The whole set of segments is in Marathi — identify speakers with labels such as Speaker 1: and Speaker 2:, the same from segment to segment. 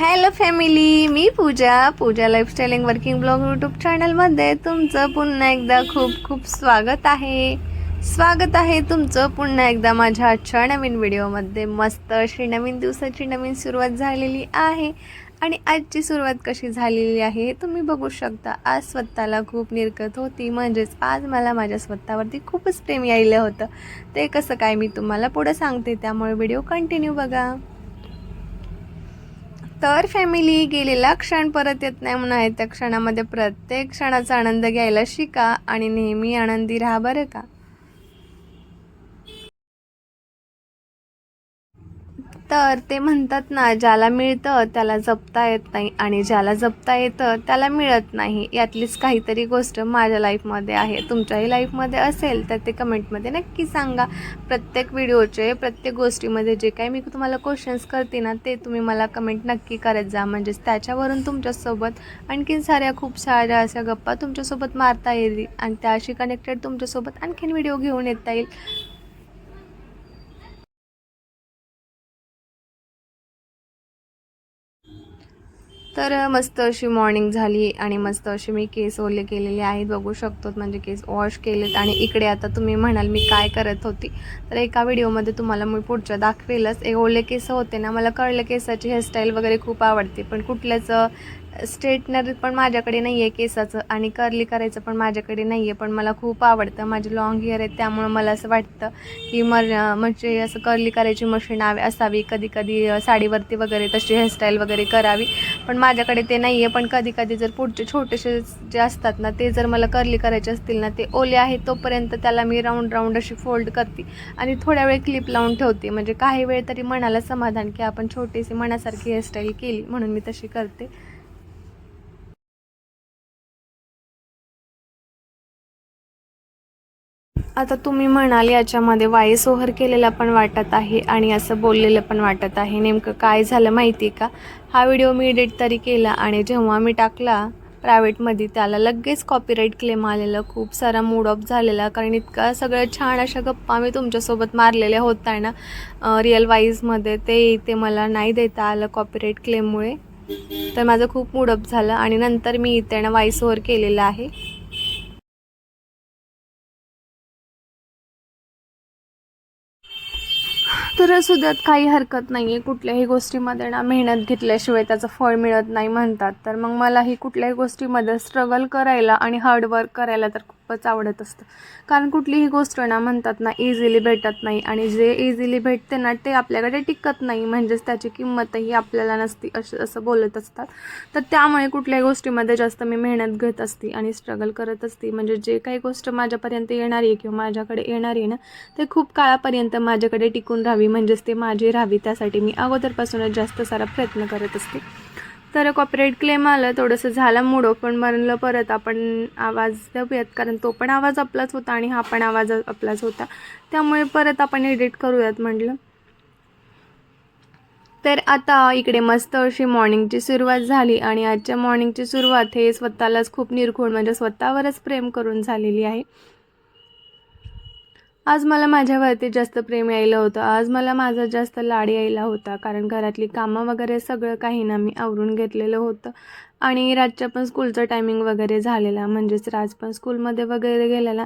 Speaker 1: हॅलो फॅमिली मी Pooja. Pooja lifestyling working blog YouTube चॅनलमध्ये तुमचं पुन्हा एकदा खूप खूप स्वागत आहे. स्वागत आहे तुमचं पुन्हा एकदा माझ्या आजच्या नवीन व्हिडिओमध्ये मस्त अशी नवीन दिवसाची नवीन सुरुवात झालेली आहे. आणि आजची सुरुवात कशी झालेली आहे हे तुम्ही बघू शकता. आज स्वतःला खूप निरकत होती. म्हणजेच आज मला माझ्या स्वतःवरती खूपच प्रेम यायलं होतं. ते कसं काय मी तुम्हाला पुढं सांगते. त्यामुळे व्हिडिओ कंटिन्यू बघा. तर फॅमिली गेलेला क्षण परत येत नाही म्हणून आहे त्या क्षणामध्ये प्रत्येक क्षणाचा आनंद घ्यायला शिका आणि नेहमी आनंदी राहा बरं का? तर ते म्हणतात ना ज्याला मिळतं त्याला जपता येत नाही आणि ज्याला जपता येतं त्याला मिळत नाही. यातलीच काहीतरी गोष्ट माझ्या लाईफमध्ये आहे. तुमच्याही लाईफमध्ये असेल तर ते कमेंटमध्ये नक्की सांगा. प्रत्येक व्हिडिओचे प्रत्येक गोष्टीमध्ये जे काही मी तुम्हाला क्वेश्चन्स करते ना ते तुम्ही मला कमेंट नक्की करत जा. म्हणजेच त्याच्यावरून तुमच्यासोबत आणखीन साऱ्या खूप साऱ्या अशा गप्पा तुमच्यासोबत मारता येईल आणि त्याशी कनेक्टेड तुमच्यासोबत आणखीन व्हिडिओ घेऊन येता येईल. तर मस्त अशी मॉर्निंग झाली आणि मस्त असे मी केस ओले केलेले आहेत. बघू शकतो म्हणजे केस वॉश केलेत. आणि इकडे आता तुम्ही म्हणाल मी काय करत होती. तर एका व्हिडिओमध्ये तुम्हाला मी पुढच्या दाखवेलच. एक ओले केस होते ना मला कळलं केसाची हेअरस्टाईल वगैरे खूप आवडते. पण कुठल्याच स्ट्रेटनर पण माझ्याकडे नाही आहे केसाचं. आणि कर्ली करायचं पण माझ्याकडे नाही आहे पण मला खूप आवडतं. माझे लाँग हेअर आहेत त्यामुळं मला असं वाटतं की मर म्हणजे असं कर्ली करायची मशीन आवे असावी. कधी कधी साडीवरती वगैरे तशी हेअरस्टाईल वगैरे करावी. पण माझ्याकडे ते नाही आहे पण कधी कधी जर पुढचे छोटेसे जे असतात ना ते जर मला कर्ली करायचे असतील ना ते ओले आहे तोपर्यंत त्याला मी राऊंड राऊंड अशी फोल्ड करते. आणि थोड्या वेळ क्लिप लावून ठेवते. म्हणजे काही वेळ तरी मनाला समाधान की आपण छोटीशी मनासारखी हेअरस्टाईल केली म्हणून मी तशी करते. आता तुम्ही म्हणाल याच्यामध्ये वाईस ओव्हर केलेला पण वाटत आहे आणि असं बोललेलं पण वाटत आहे. नेमकं काय झालं माहिती आहे का? हा व्हिडिओ मी एडिट तरी केला आणि जेव्हा मी टाकला प्रायव्हेटमध्ये त्याला लगेच कॉपीराईट क्लेम आलेलं. खूप सारा मूड ऑफ झालेला कारण इतका सगळं छान अशा गप्पा मी तुमच्यासोबत मारलेल्या होत्या ना. रिअल वाईजमध्ये ते ते मला नाही देता आलं कॉपीराईट क्लेममुळे तर माझं खूप मूड ऑफ झालं आणि नंतर मी इथे ना वाईस ओव्हर केलेलं आहे. तर असू काही हरकत नाही आहे कुठल्याही गोष्टीमध्ये ना मेहनत घेतल्याशिवाय त्याचं फळ मिळत नाही म्हणतात. तर मग मलाही कुठल्याही गोष्टीमध्ये स्ट्रगल करायला आणि हार्डवर्क करायला तर खूपच आवडत असतं. कारण कुठलीही गोष्ट ना म्हणतात ना इझिली भेटत नाही. आणि जे इझिली भेटते ना ते आपल्याकडे टिकत नाही. म्हणजेच त्याची किंमतही आपल्याला नसती असं असं बोलत असतात. तर त्यामुळे कुठल्याही गोष्टीमध्ये जास्त मी मेहनत घेत असते आणि स्ट्रगल करत असते. म्हणजे जे काही गोष्ट माझ्यापर्यंत येणारी आहे किंवा माझ्याकडे येणारी आहे ना ते खूप काळापर्यंत माझ्याकडे टिकून राहावी. म्हणजेच ते माझी राहावी. त्यासाठी मी अगोदरपासूनच जास्त सारा प्रयत्न करत असते. तर कॉपरेट क्लेम आलं थोडंसं झालं मुडो पण म्हणलं परत आपण आवाज देऊयात कारण तो पण आवाज आपलाच होता आणि हा पण आवाज आपलाच होता. त्यामुळे परत आपण एडिट करूयात म्हटलं. तर आता इकडे मस्त अशी मॉर्निंगची सुरुवात झाली आणि आजच्या मॉर्निंगची सुरुवात हे स्वतःलाच खूप निरखून म्हणजे स्वतःवरच प्रेम करून झालेली आहे. आज मला माझ्यावरती जास्त प्रेम यायला होतं. आज मला माझा जास्त लाड यायला होता. कारण घरातली कामं वगैरे सगळं काही ना मी आवरून घेतलेलं होतं. आणि रातच्या पण स्कूलचं टायमिंग वगैरे झालेला. म्हणजेच राज पण स्कूलमध्ये वगैरे गेलेला.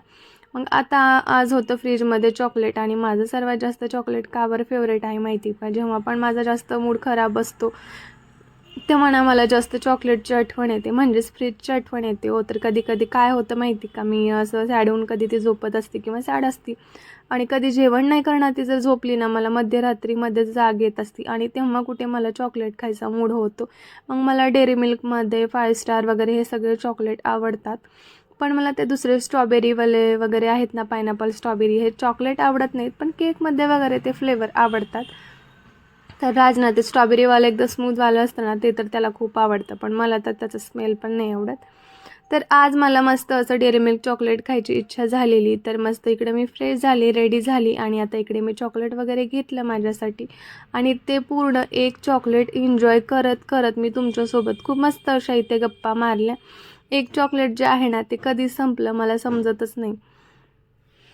Speaker 1: मग आता आज होतं फ्रीजमध्ये चॉकलेट आणि माझं सर्वात जास्त चॉकलेट कावर फेवरेट आहे माहिती का? जेव्हा पण माझा जास्त मूड खराब असतो तेव्हा ना मला जास्त चॉकलेटची आठवण येते. म्हणजेच फ्रीजची आठवण येते. हो तर कधी कधी काय होतं माहिती का? मी असं सॅड होऊन कधी ती झोपत असते किंवा सॅड असती. आणि कधी जेवण नाही करणार ती जर झोपली ना मला मध्यरात्रीमध्ये जाग येत असती. आणि तेव्हा कुठे मला चॉकलेट खायचा मूड होतो. मग मला डेअरी मिल्कमध्ये फाय स्टार वगैरे हे सगळे चॉकलेट आवडतात. पण मला ते दुसरे स्ट्रॉबेरीवाले वगैरे आहेत ना पायनॅपल स्ट्रॉबेरी हे चॉकलेट आवडत नाहीत. पण केकमध्ये वगैरे ते फ्लेवर आवडतात. तर राजना ते स्ट्रॉबेरीवालं एकदम स्मूथवालं असतं ना ते तर त्याला खूप आवडतं पण मला तर त्याचं स्मेल पण नाही आवडत. तर आज मला मस्त असं डेअरी मिल्क चॉकलेट खायची इच्छा झालेली तर मस्त इकडे मी फ्रेश झाली रेडी झाली आणि आता इकडे मी चॉकलेट वगैरे घेतलं माझ्यासाठी. आणि ते पूर्ण एक चॉकलेट एन्जॉय करत करत मी तुमच्यासोबत खूप मस्त अशा इथे गप्पा मारल्या. एक चॉकलेट जे आहे ना ते कधी संपलं मला समजतच नाही.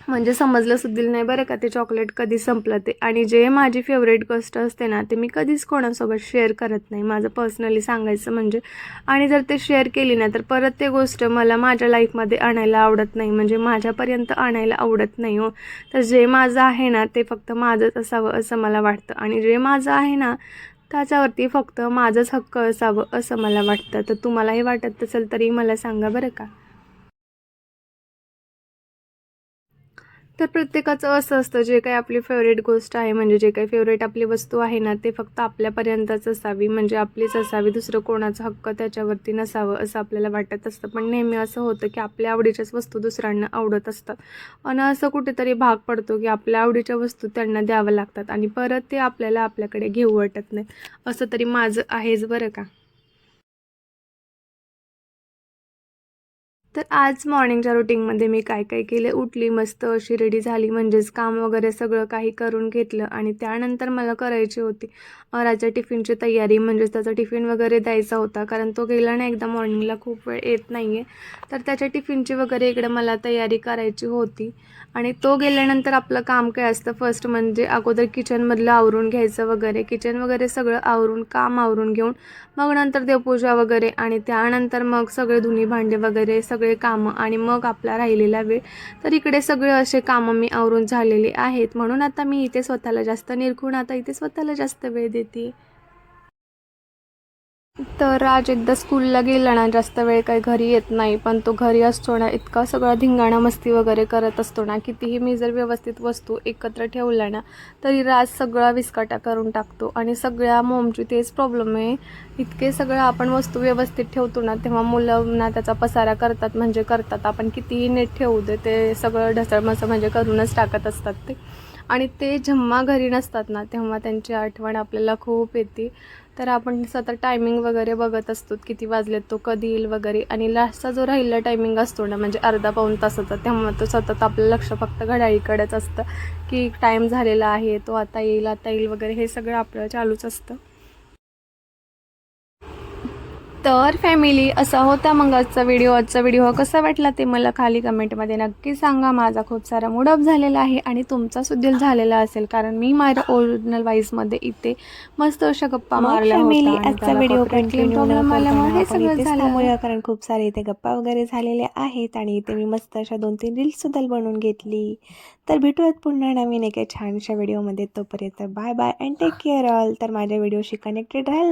Speaker 1: म्हणजे समजलं सुद्धा नाही बरं का ते चॉकलेट कधी संपलं ते. आणि जे माझी फेवरेट गोष्ट असते ना ते मी कधीच कोणासोबत शेअर करत नाही. माझं पर्सनली सांगायचं म्हणजे आणि जर ते शेअर केली ना तर परत ते गोष्ट मला माझ्या लाईफमध्ये आणायला आवडत नाही. म्हणजे माझ्यापर्यंत आणायला आवडत नाही हो. तर जे माझं आहे ना ते फक्त माझंच असावं असं मला वाटतं. आणि जे माझं आहे ना त्याच्यावरती फक्त माझंच हक्क असावं असं मला वाटतं. तर तुम्हालाही वाटत असेल तरी मला सांगा बरं का. तर प्रत्येकाचं असं असतं जे काही आपली फेवरेट गोष्ट आहे म्हणजे जे काही फेवरेट आपली वस्तू आहे ना ते फक्त आपल्यापर्यंतच असावी म्हणजे आपलीच असावी दुसरं कोणाचा हक्क त्याच्यावरती नसावं असं आपल्याला वाटत असतं. पण नेहमी असं होतं की आपल्या आवडीच्याच वस्तू दुसऱ्यांना आवडत असतात. आणि असं कुठेतरी भाग पडतो की आपल्या आवडीच्या वस्तू त्यांना द्यावं लागतात आणि परत ते आपल्याला आपल्याकडे घेऊ वाटत नाही. असं तरी माझं आहेच बरं का? तर आज मॉर्निंगच्या रुटीनमध्ये मी काय काय केले? उठली मस्त अशी रेडी झाली. म्हणजेच काम वगैरे सगळं काही करून घेतलं आणि त्यानंतर मला करायची होती. राजा टिफिनची तयारी म्हणजेच त्याचा टिफिन वगैरे द्यायचा होता. कारण तो गेला ना एकदा मॉर्निंगला खूप वेळ येत नाही आहे तर त्याच्या टिफिनची वगैरे इकडे मला तयारी करायची होती. आणि तो गेल्यानंतर आपलं काम काय असतं? फर्स्ट म्हणजे अगोदर किचनमधलं आवरून घ्यायचं वगैरे. किचन वगैरे सगळं आवरून काम आवरून घेऊन मग नंतर देवपूजा वगैरे आणि त्यानंतर मग सगळे धुणी भांडे वगैरे सगळं सगळे कामं आणि मग आपला राहिलेला वेळ. तर इकडे सगळे असे कामं मी आवरून झालेले आहेत. म्हणून आता मी इथे स्वतःला जास्त निरखून आता इथे स्वतःला जास्त वेळ देते. तर राज एकदा स्कूलला गेला ना जास्त वेळ काही घरी येत नाही. पण तो घरी असतो ना इतका सगळा धिंगाणा मस्ती वगैरे करत असतो ना कितीही मी जर व्यवस्थित वस्तू एकत्र ठेवल्या ना तरी राज सगळा विस्कटा करून टाकतो. आणि सगळ्या मोमची तेच प्रॉब्लेम आहे. इतके सगळं आपण वस्तू व्यवस्थित ठेवतो ना तेव्हा मुलं ना त्याचा पसारा करतात म्हणजे करतात. आपण कितीही नीट ठेवू दे ते सगळं ढसळमसं म्हणजे करूनच टाकत असतात ते. आणि ते जेव्हा घरी नसतात ना तेव्हा त्यांची आठवण आपल्याला खूप येते. तर आपण सतत टायमिंग वगैरे बघत असतो किती वाजलेत तो कधी येईल वगैरे. आणि लास्टचा जो राहिला टायमिंग असतो ना म्हणजे अर्धा पाऊण तासाचा तेव्हा तो सतत आपलं लक्ष फक्त घड्याळीकडेच असतं की टाईम झालेला आहे तो आता येईल आता येईल वगैरे हे सगळं आपलं चालूच असतं. तर फॅमिली असा होता मग आजचा व्हिडिओ आजचा व्हिडिओ कसा वाटला ते मला खाली कमेंटमध्ये नक्की सांगा. माझा खूप सारा मूडअप झालेला आहे आणि तुमचा सुद्धा झालेला असेल कारण मी माझ्या ओरिजिनल वाईजमध्ये इथे मस्त अशा गप्पा मारल्या
Speaker 2: फॅमिली आजचा व्हिडिओ
Speaker 1: आल्यामुळे हे सगळं
Speaker 2: कारण खूप सारे इथे गप्पा वगैरे झालेले आहेत आणि इथे मी मस्त अशा दोन तीन रील्स सुद्धा बनवून घेतली. तर भेटूयात पुन्हा नवीन एका छानशा व्हिडिओमध्ये तोपर्यंत bye bye and take care all तर माझ्या व्हिडिओशी कनेक्टेड राहाल.